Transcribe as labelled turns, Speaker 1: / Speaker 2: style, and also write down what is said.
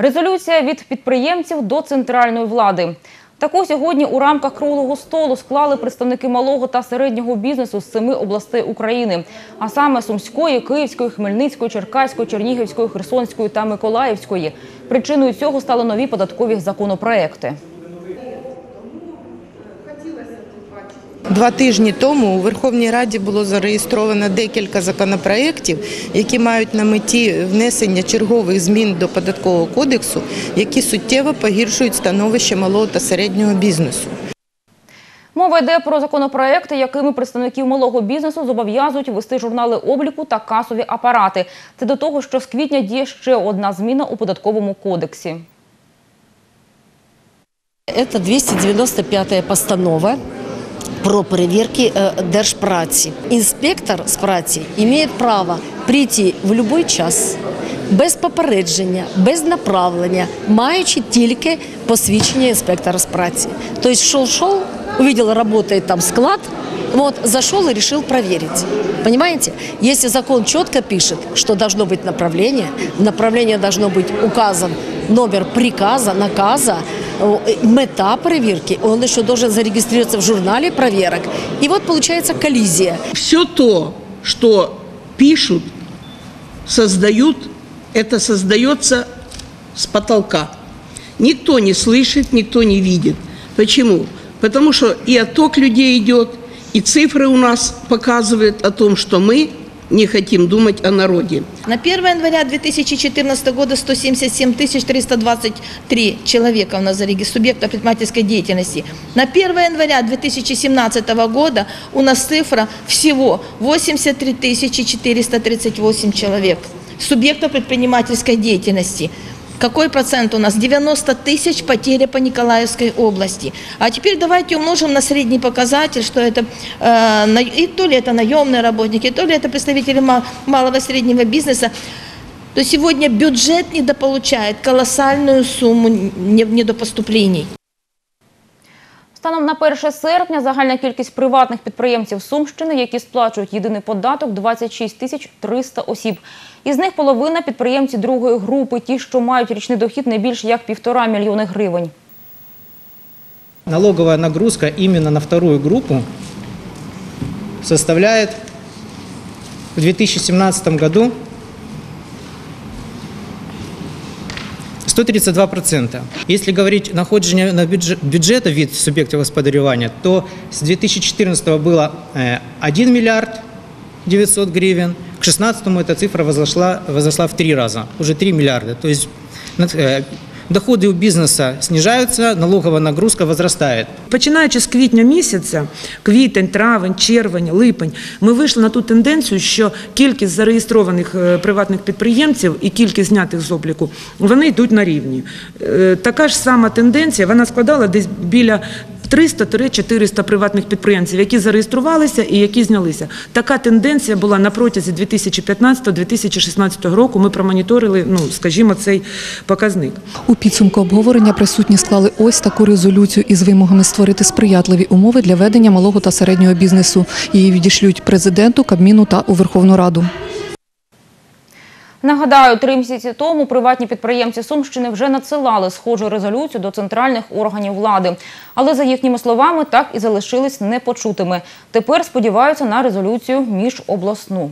Speaker 1: Резолюція від підприємців до центральної влади. Таку сьогодні у рамках круглого столу склали представники малого та середнього бізнесу з семи областей України, а саме Сумської, Київської, Хмельницької, Черкаської, Чернігівської, Херсонської та Миколаївської. Причиною цього стали нові податкові законопроекти.
Speaker 2: Два тижні тому у Верховній Раді було зареєстровано декілька законопроєктів, які мають на меті внесення чергових змін до податкового кодексу, які суттєво погіршують становище малого та середнього бізнесу.
Speaker 1: Мова йде про законопроекти, якими представників малого бізнесу зобов'язують вести журнали обліку та касові апарати. Це до того, що з квітня діє ще одна зміна у податковому кодексі.
Speaker 3: Это 295 постанова про перевірки е, держпраці. Інспектор з праці має право прийти в будь-який час без попередження, без направлення, маючи тільки посвідчення інспектора з праці. Тобто, шел-шел, увидел, работает там склад, вот, зашел и решил проверить. Понимаете? Если закон четко пишет, что должно быть направление, в направлении должно быть указан номер приказа, наказа, о, э, мета проверки, он еще должен зарегистрироваться в журнале проверок. И вот получается коллизия.
Speaker 4: Все то, что пишут, создают, это создается с потолка. Никто не слышит, никто не видит. Почему? Потому что и отток людей идет, и цифры у нас показывают о том, что мы не хотим думать о народе.
Speaker 5: На 1 января 2014 года 177 323 человека у нас зарегистрировано, субъекта предпринимательской деятельности. На 1 января 2017 года у нас цифра всего 83 438 человек, субъектов предпринимательской деятельности. Какой процент у нас? 90 тысяч потеря по Николаевской области. А теперь давайте умножим на средний показатель, что это э, на- и то ли это наемные работники, то ли это представители ма- малого и среднего бизнеса. То сегодня бюджет недополучает колоссальную сумму не- недопоступлений.
Speaker 1: Станом на 1 серпня загальна кількість приватних підприємців Сумщини, які сплачують єдиний податок, 26 тисяч 300 осіб. Із них половина підприємці другої групи, ті, що мають річний дохід не більше як півтора мільйони гривень.
Speaker 6: налоговая нагрузка именно на вторую группу составляет в 2017 году 132%. Если говорить находження на бюджет, бюджета від субъектов господарювання, то с 2014 было э, 1 миллиард 900 гривен, к 2016 эта цифра возросла, возросла в три раза, уже 3 миллиарда. То есть э, у бізнесу знижаються, налогова нагрузка возростає.
Speaker 7: Починаючи з квітня місяця, квітень, травень, червень, липень, ми вийшли на ту тенденцію, що кількість зареєстрованих е, приватних підприємців і кількість знятих з обліку вони йдуть на рівні. Е, Така ж сама тенденція вона складала десь біля 300-400 приватних підприємців, які зареєструвалися і які знялися. Така тенденція була на протязі 2015-2016 року. Ми промоніторили, ну скажімо, цей показник.
Speaker 8: У підсумку обговорення присутні склали ось таку резолюцію із вимогами створити сприятливі умови для ведення малого та середнього бізнесу. Її відішлють президенту, Кабміну та у Верховну Раду.
Speaker 1: Нагадаю, три місяці тому приватні підприємці Сумщини вже надсилали схожу резолюцію до центральних органів влади. Але за їхніми словами так і залишились непочутими. Тепер сподіваються на резолюцію міжобласну.